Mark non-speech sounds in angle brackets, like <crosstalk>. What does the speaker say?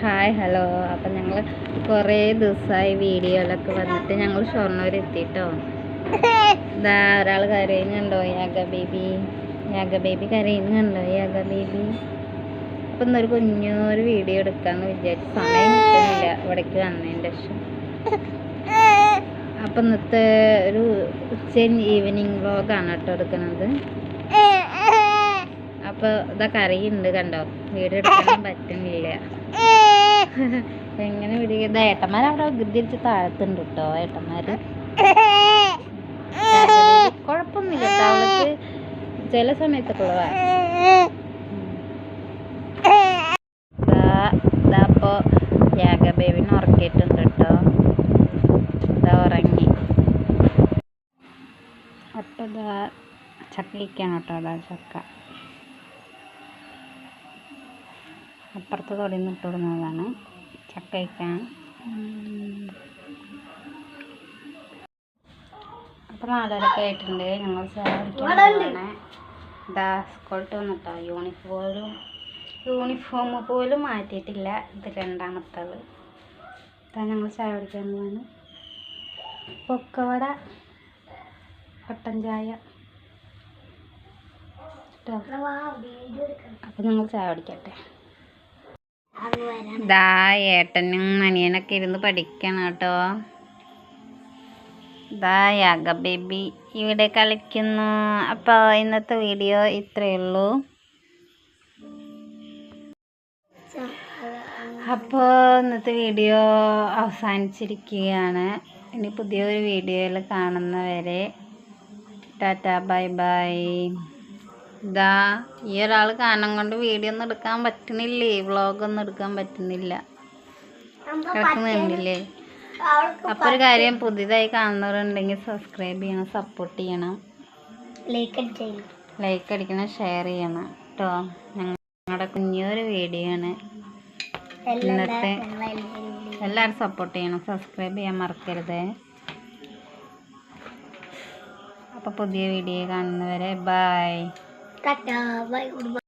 Hi hello. അപ്പം ഞങ്ങൾ കുറേ ദിവസമായി വീഡിയോയിലൊക്കെ വന്നിട്ട് ഞങ്ങൾ ഷൊർണൂർ എത്തിയിട്ടോ ഇതാ ഒരാൾ കരയുന്നുണ്ടോ? യാഗ ബേബി. യാഗ ബേബി കരയുന്നുണ്ടോ? യാഗ ബേബി. അപ്പം ഇന്നൊരു കുഞ്ഞൊരു വീഡിയോ എടുക്കാമെന്ന് വിചാരിച്ചു സമയം കിട്ടുന്നില്ല ഇവിടേക്ക് വന്നതിന്റെ ശേഷം. അപ്പം ഇന്നത്തെ ഒരു ഉച്ച ഈവനിങ് വ്ലോഗാണ് കേട്ടോ എടുക്കുന്നത്. അപ്പോൾ ഇതാ കറിയുണ്ട് കണ്ടോ? വീഡിയോ എടുക്കാൻ പറ്റുന്നില്ല. <laughs> എങ്ങനെ ഇതാ ഏട്ടന്മാർ അവിടെ തിരിച്ച് താഴത്തുണ്ട് കേട്ടോ ഏട്ടന്മാര്. കുഴപ്പമൊന്നുമില്ല അവൾക്ക് ചില സമയത്തൊക്കെ ഉള്ളതാ ഇതാ ഇപ്പോൾ യാഗ ഉറക്കിയിട്ടുണ്ട് കേട്ടോ ഇതാ ഉറങ്ങി. ഒട്ടതാ ചക്കയിക്കാണ് കേട്ടോ ചക്ക. അപ്പുറത്ത് തൊടിയിൽ തൊടിന്ന് ഇട്ടിടുന്നതാണ് ചക്ക വയ്ക്കാൻ അപ്പോൾ നാലരൊക്കെ ആയിട്ടുണ്ട്. ഞങ്ങൾ ചേർക്കാണ് ഇതാ വന്നിട്ടോ. യൂണിഫോമും യൂണിഫോം പോലും മാറ്റിയിട്ടില്ല. ഇത് രണ്ടാമത്തത് ഇതാ ഞങ്ങൾ ചായ കുടിക്കാൻ പോവാണ്. പൊക്കവട കട്ടൻ ചായ. അപ്പം ഞങ്ങൾ ചായ കുടിക്കട്ടെ. ദാ ഏട്ടനും അനിയനൊക്കെ ഇരുന്ന് പഠിക്കണം കേട്ടോ. ദാ യാഗ ബേബി ഇവിടെ കളിക്കുന്നു. അപ്പോൾ ഇന്നത്തെ വീഡിയോ ഇത്രയേ ഉള്ളൂ. അപ്പോൾ ഇന്നത്തെ വീഡിയോ അവസാനിച്ചിരിക്കുകയാണ്. ഇനി പുതിയൊരു വീഡിയോയിൽ കാണുന്നവരെ ടാറ്റ ബൈ ബൈ. ഇതാ ഈ ഒരാൾ കാരണം കൊണ്ട് വീഡിയോ ഒന്നും എടുക്കാൻ പറ്റണില്ലേ? വ്ളോഗൊന്നും എടുക്കാൻ പറ്റുന്നില്ല. കേൾക്കുന്നുണ്ടല്ലേ അപ്പോൾ ഒരു കാര്യം പുതിയതായി കാണുന്നവരുണ്ടെങ്കിൽ സബ്സ്ക്രൈബ് ചെയ്യണം സപ്പോർട്ട് ചെയ്യണം. ലൈക്ക് അടിക്കണം ഷെയർ ചെയ്യണം കേട്ടോ ഞങ്ങളുടെ കുഞ്ഞൊരു വീഡിയോ ആണ്. ഇന്നത്തെ എല്ലാവരും സപ്പോർട്ട് ചെയ്യണം സബ്സ്ക്രൈബ് ചെയ്യാൻ മറക്കരുത്. അപ്പോൾ പുതിയ വീഡിയോ കാണുന്നവരെ ബൈ Tata, bye, goodbye.